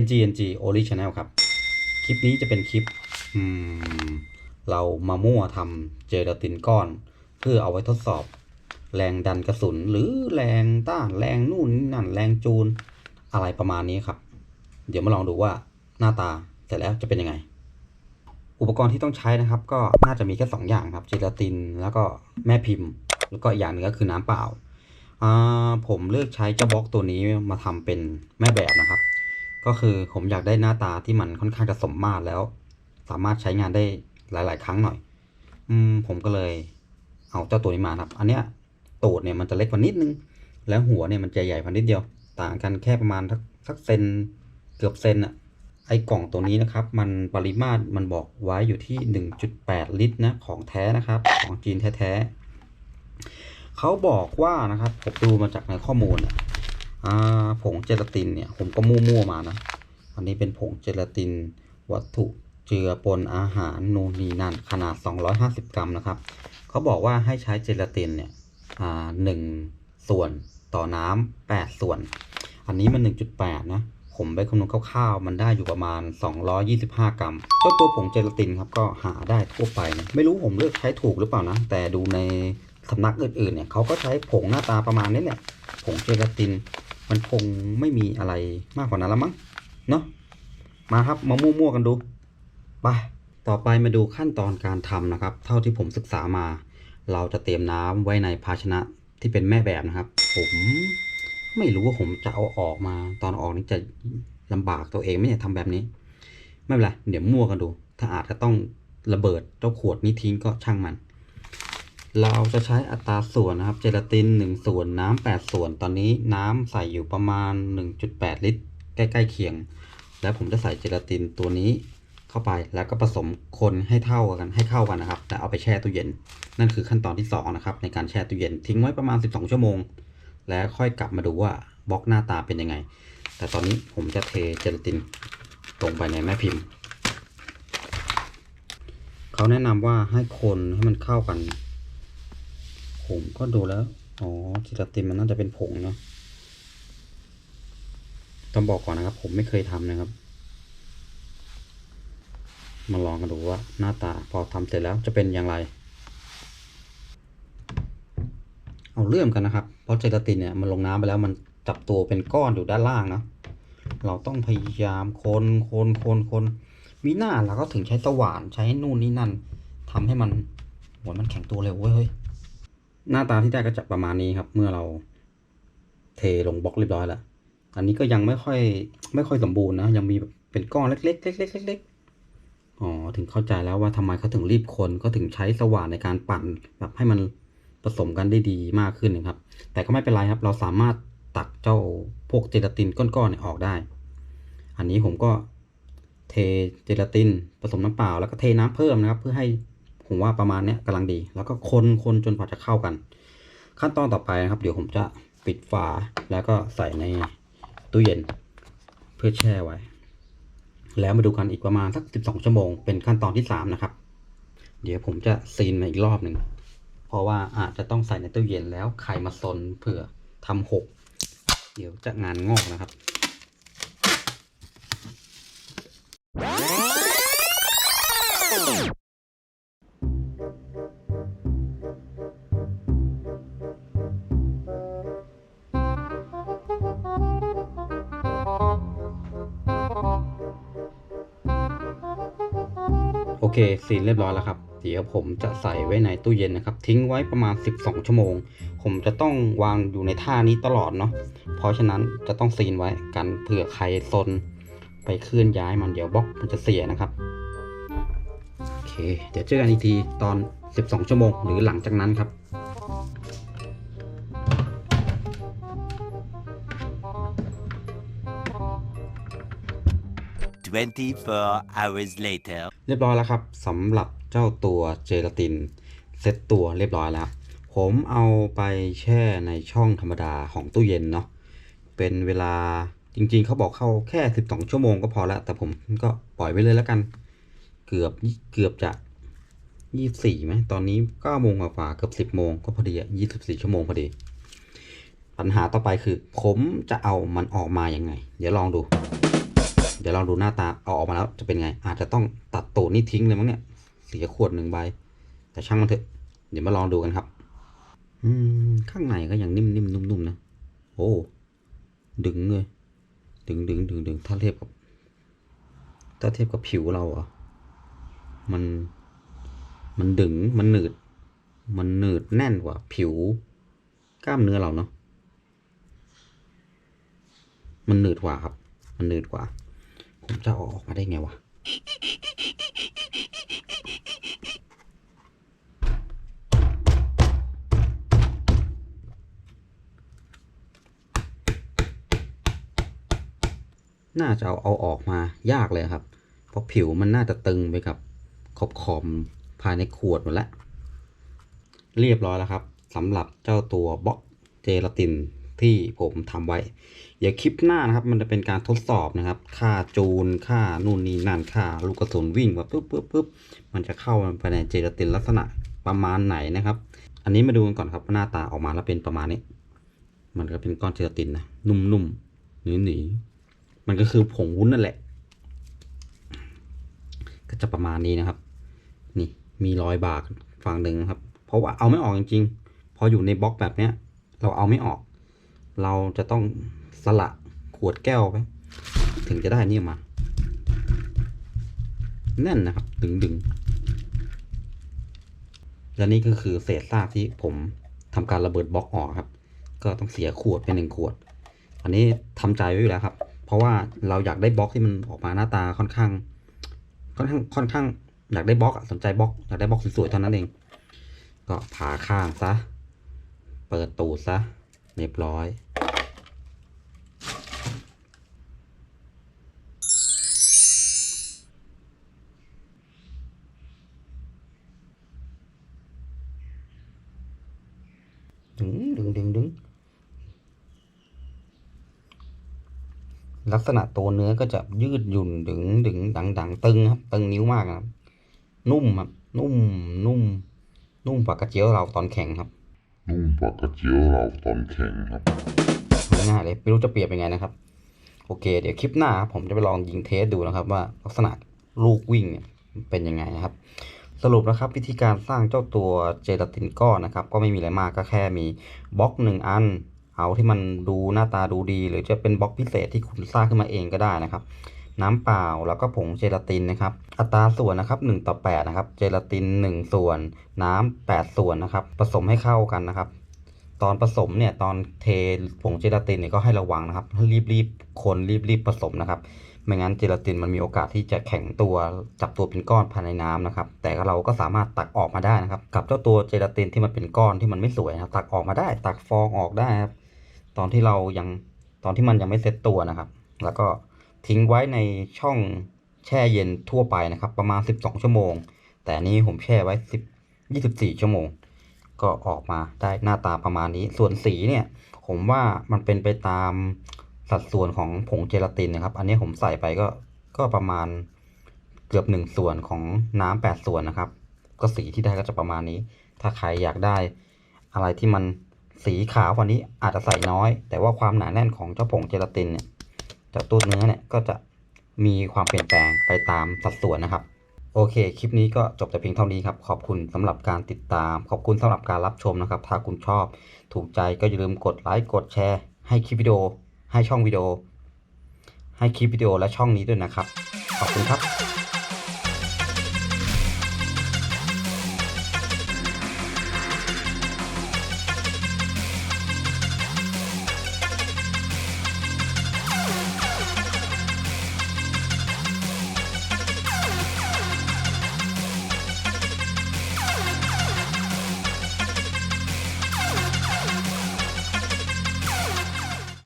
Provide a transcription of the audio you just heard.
NGNG Only Channel ครับ คลิปนี้จะเป็นคลิปเรามามั่วทำเจลาตินก้อน เพื่อเอาไว้ทดสอบ แรงดันกระสุน หรือแรงต้านแรงนู่นนั่นแรงจูน อะไรประมาณนี้ครับ เดี๋ยวมาลองดูว่าหน้าตาเสร็จแล้วจะเป็นยังไง อุปกรณ์ที่ต้องใช้นะครับ ก็น่าจะมีแค่ 2 อย่างครับเจลาตินแล้วก็แม่พิมพ์ แล้วก็อีกอย่างหนึงก็คือน้ำเปล่าอ่าผมเลือกใช้เจ้าบล็อกตัวนี้มาทำเป็นแม่แบบนะครับ ก็คือผมอยากได้หน้าตาที่มันค่อนข้างจะสมมาตรแล้ว สามารถใช้งานได้หลาย ๆ ครั้งหน่อย อืมผมก็เลยเอาเจ้าตัวนี้มาครับ อันเนี้ยตูดเนี่ยมันจะเล็กกว่านิดนึง แล้วหัวเนี่ยมันจะใหญ่กว่านิดเดียว ต่างกันแค่ประมาณสักเซนเกือบเซนอะไอกล่องตัวนี้นะครับ มันปริมาตรมันบอกไว้อยู่ที่ 1.8 ลิตรนะของแท้นะครับ ของจีนแท้ๆเขาบอกว่านะครับผมดูมาจากในข้อมูลเผงเจลาตินเนี่ยผมก็มั่วๆมานะ อันนี้เป็นผงเจลาติน วัตถุเจือปนอาหารนูนีนั่นขนาด 250 กรัมนะครับ เขาบอกว่าให้ใช้เจลาตินเนี่ยหนึ่งส่วนต่อน้ำ8ส่วน อันนี้มัน 1.8 นะผมไปคำนวณคร่าวๆ มันได้อยู่ประมาณ 225 กรัมเจ้าตัวผงเจลาตินครับก็หาได้ทั่วไปนะไม่รู้ผมเลือกใช้ถูกหรือเปล่านะ แต่ดูในสำนักอื่นๆเนี่ยเขาก็ใช้ผงหน้าตาประมาณนี้แหละผงเจลาติน มันคงไม่มีอะไรมากกว่านั้นแล้วมั้งเนาะมาครับมามั่วๆกันดูไปต่อไปมาดูขั้นตอนการทำนะครับ เท่าที่ผมศึกษามา เราจะเตรียมน้ำไว้ในภาชนะที่เป็นแม่แบบนะครับ ผมไม่รู้ว่าผมจะเอาออกมา ตอนออกนี่จะลำบากตัวเองไม่เนี่ทำแบบนี้ ไม่เป็นไรเดี๋ยวมั่วกันดู ถ้าอาจจะต้องระเบิดเจ้าขวดนี้ทิ้งก็ช่างมัน เราจะใช้อัตราส่วนนะครับ เจลาติน 1 ส่วนน้ำ8ส่วน ตอนนี้น้ำใส่อยู่ประมาณ 1.8 ลิตร ใกล้ๆเคียง แล้วผมจะใส่เจลาตินตัวนี้เข้าไปแล้วก็ผสมคนให้เท่ากันให้เข้ากันนะครับแล้วเอาไปแช่ตู้เย็น นั่นคือขั้นตอนที่สองนะครับในการแช่ตู้เย็นทิ้งไว้ประมาณ 12 ชั่วโมง แล้วค่อยกลับมาดูว่าบล็อกหน้าตาเป็นยังไง แต่ตอนนี้ผมจะเทเจลาตินลงไปในแม่พิมพ์ เขาแนะนำว่าให้คนให้มันเข้ากัน ผมก็ดูแล้ว อ๋อเจลาตินมันน่าจะเป็นผงเนาะ ต้องบอกก่อนนะครับ ผมไม่เคยทำนะครับ มาลองกันดูว่าหน้าตาพอทำเสร็จแล้วจะเป็นอย่างไร เอาเรื่องกันนะครับ เพราะเจลาตินเนี่ยมันลงน้ำไปแล้วมันจับตัวเป็นก้อนอยู่ด้านล่างนะ เราต้องพยายามคนคนคนคนมีหน้าเราก็ถึงใช้สว่านใช้นู่นนี่นั่นทำให้มันโหมันแข็งตัวเร็วเว้ย หน้าตาที่ได้ก็จะประมาณนี้ครับ เมื่อเราเทลงบล็อกเรียบร้อยแล้วอันนี้ก็ยังไม่ค่อยไม่ค่อยสมบูรณ์นะ ยังมีแบบเป็นก้อนเล็กๆเล็กๆเล็กๆอ๋อถึงเข้าใจแล้วว่าทำไมเขาถึงรีบคนก็ถึงใช้สว่านในการปั่นแบบให้มันผสมกันได้ดีมากขึ้นนะครับ แต่ก็ไม่เป็นไรครับ เราสามารถตักเจ้าพวกเจลาตินก้อนๆเนี่ยออกได้ อันนี้ผมก็เทเจลาตินผสมน้ำเปล่าแล้วก็เทน้ำเพิ่มนะครับ เพื่อให้ ผมว่าประมาณเนี้ยกำลังดี แล้วก็คนคนจนพอจะเข้ากัน ขั้นตอนต่อไปนะครับ เดี๋ยวผมจะปิดฝาแล้วก็ใส่ในตู้เย็น เพื่อแช่ไว้ แล้วมาดูกันอีกประมาณสัก 12 ชั่วโมง เป็นขั้นตอนที่ 3 นะครับ เดี๋ยวผมจะซีนมาอีกรอบหนึ่ง เพราะว่าอาจจะต้องใส่ในตู้เย็นแล้วไข่มาซนเผื่อทำหก เดี๋ยวจะงานงอกนะครับ เคซีนเรียบร้อยแล้วครับ เดี๋ยวผมจะใส่ไว้ในตู้เย็นนะครับ ทิ้งไว้ประมาณ 12 ชั่วโมง ผมจะต้องวางอยู่ในท่านี้ตลอดเนาะ เพราะฉะนั้นจะต้องซีนไว้กันเผื่อใครซนไปเคลื่อนย้ายมันเดี๋ยวบล็อกมันจะเสียนะครับโอเค เดี๋ยวเจอกันอีกทีตอน 12 ชั่วโมง หรือหลังจากนั้นครับ 24 hours later. เรียบร้อยแล้วครับสำหรับเจ้าตัวเจลาตินเซตตัวเรียบร้อยแล้ว ผมเอาไปแช่ในช่องธรรมดาของตู้เย็นเนาะเป็นเวลาจริงๆ เขาบอกเข้าแค่ 12 ชั่วโมงก็พอแล้วแต่ผมก็ปล่อยไว้เลยแล้วกัน เกือบเกือบจะ 24ไหมตอนนี้9โมงกว่าๆเกือบ 10 โมงก็พอดีอะ24 ชั่วโมงพอดี ปัญหาต่อไปคือ ผมจะเอามันออกมายังไง เดี๋ยวลองดู เดี๋ยวลองดูหน้าตาเอาออกมาแล้วจะเป็นไง อาจจะต้องตัดตูดนี่ทิ้งเลยมั้งเนี่ยเสียขวดหนึ่งใบ แต่ช่างมันเถอะ เดี๋ยวมาลองดูกันครับ อืมข้างในก็ยังนิ่มๆนุ่มๆนะโอ้ดึงเลยดึงดึงดึงดึงถ้าเทียบกับ ถ้าเทียบกับผิวเราอะ มัน มันดึง มันหนืด มันหนืดแน่นกว่าผิว กล้ามเนื้อเราเนาะ มันหนืดกว่าครับ มันหนืดกว่า จะเอาออกมาได้ไงวะน่าจะเอาเอาออกมายากเลยครับ เพราะผิวมันน่าจะตึงไปกับขอบขอบภายในขวดหมดแล้ว เรียบร้อยแล้วครับสำหรับเจ้าตัวบล็อกเจลาติน ที่ผมทำไว้เดี๋ยวคลิปหน้านะครับ มันจะเป็นการทดสอบนะครับ ค่าจูน ค่านู่นนี่นั่น ค่าลูกกระสุนวิ่งแบบปุ๊บปุ๊บปุ๊บมันจะเข้าไปในเจลาตินลักษณะประมาณไหนนะครับ อันนี้มาดูกันก่อนครับหน้าตาออกมาแล้วเป็นประมาณนี้ มันก็เป็นก้อนเจลาตินนะ นุ่มๆหนีๆมันก็คือผงวุ้นนั่นแหละ ก็จะประมาณนี้นะครับ นี่มีรอยบากฝั่งหนึ่งครับ เพราะว่าเอาไม่ออกจริงๆ พออยู่ในบล็อกแบบเนี้ย เราเอาไม่ออก เราจะต้องสละขวดแก้วไป ถึงจะได้นี่มา แน่นนะครับ ดึงดึงๆและนี่ก็คือเศษซากที่ผมทำการระเบิดบล็อกออกครับ ก็ต้องเสียขวดไปหนึ่งขวด อันนี้ทำใจไว้อยู่แล้วครับ เพราะว่าเราอยากได้บล็อกที่มันออกมาหน้าตาค่อนข้าง ค่อนข้างค่อนข้างอยากได้บล็อกสนใจบล็อกอยากได้บล็อกสวยๆเท่านั้นเอง ก็ผ่าข้างซะ เปิดตูดซะเรียบร้อย ดึงดึงดึงดึงลักษณะตัวเนื้อก็จะยืดหยุ่นดึงดึงดังดังตึงครับ ตึงนิ้วมากนะครับ นุ่มครับ นุ่ม นุ่ม นุ่มกว่ากระเจียวเราตอนแข็งครับ นุ่มกว่ากระเจียวเราตอนแข็งครับง่ายๆเลยไม่รู้จะเปรียบยังไงนะครับ โอเค เดี๋ยวคลิปหน้า ผมจะไปลองยิงเทสดูนะครับ ว่าลักษณะลูกวิ่งเนี่ยเป็นยังไงนะครับ สรุปนะครับวิธีการสร้างเจ้าตัวเจลาตินก้อนนะครับ ก็ไม่มีอะไรมากก็แค่มีบล็อกหนึ่งอัน เอาที่มันดูหน้าตาดูดี หรือจะเป็นบล็อกพิเศษที่คุณสร้างขึ้นมาเองก็ได้นะครับ น้ำเปล่าแล้วก็ผงเจลาตินนะครับ อัตราส่วนนะครับ1ต่อ8นะครับเจลาติน 1 ส่วน น้ำ8ส่วนนะครับ ผสมให้เข้ากันนะครับ ตอนผสมเนี่ยตอนเทผงเจลาตินเนี่ยก็ให้ระวังนะครับให้รีบๆคนรีบๆผสมนะครับ ไม่งั้นเจลาตินมันมีโอกาสที่จะแข็งตัวจับตัวเป็นก้อนภายในน้ำนะครับ แต่เราก็สามารถตักออกมาได้นะครับ กับเจ้าตัวเจลาตินที่มันเป็นก้อนที่มันไม่สวยนะตักออกมาได้ ตักฟองออกได้ครับ ตอนที่เรายังตอนที่มันยังไม่เซ็ตตัวนะครับ แล้วก็ทิ้งไว้ในช่องแช่เย็นทั่วไปนะครับ ประมาณ 12 ชั่วโมง แต่นนี้ผมแช่ไว้ 10 24 ชั่วโมง ก็ออกมาได้หน้าตาประมาณนี้ ส่วนสีเนี่ย ผมว่ามันเป็นไปตาม สัดส่วนของผงเจลาตินนะครับ อันนี้ผมใส่ไปก็ก็ประมาณเกือบหนึ่งส่วนของน้ำแปดส่วนนะครับ ก็สีที่ได้ก็จะประมาณนี้ ถ้าใครอยากได้ อะไรที่มันสีขาวกว่านี้อาจจะใส่น้อย แต่ว่าความหนาแน่นของเจ้าผงเจลาตินเนี่ยจากตัวเนื้อเนี่ยก็จะมีความเปลี่ยนแปลงไปตามสัดส่วนนะครับ โอเค คลิปนี้ก็จบแต่เพียงเท่านี้ครับ ขอบคุณสำหรับการติดตาม ขอบคุณสำหรับการรับชมนะครับ ถ้าคุณชอบ ถูกใจก็อย่าลืมกดไลค์กดแชร์ให้คลิปวิดีโอ ให้ช่องวิดีโอ ให้คลิปวิดีโอและช่องนี้ด้วยนะครับ ขอบคุณครับ